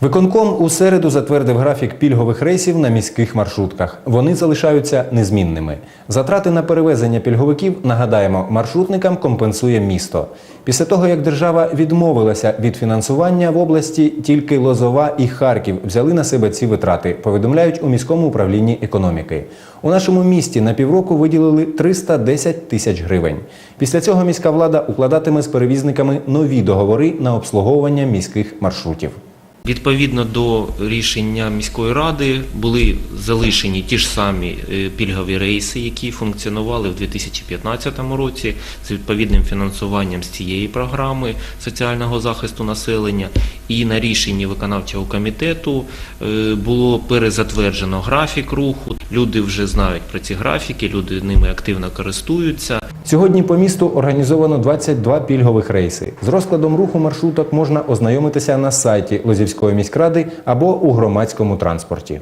Виконком у середу затвердив графік пільгових рейсів на міських маршрутках. Вони залишаються незмінними. Затрати на перевезення пільговиків, нагадаємо, маршрутникам компенсує місто. Після того, як держава відмовилася від фінансування в області, тільки Лозова і Харків взяли на себе ці витрати, повідомляють у міському управлінні економіки. У нашому місті на півроку виділили 310 тисяч гривень. Після цього міська влада укладатиме з перевізниками нові договори на обслуговування міських маршрутів. Відповідно до рішення міської ради були залишені ті ж самі е, пільгові рейси, які функціонували в 2015 році з відповідним фінансуванням з цієї програми соціального захисту населення. І на рішенні виконавчого комітету е, було перезатверджено графік руху. Люди вже знають про ці графіки, люди ними активно користуються. Сьогодні по місту організовано 22 пільгових рейси. З розкладом руху маршруток можна ознайомитися на сайті Лозівської міськради або у громадському транспорті.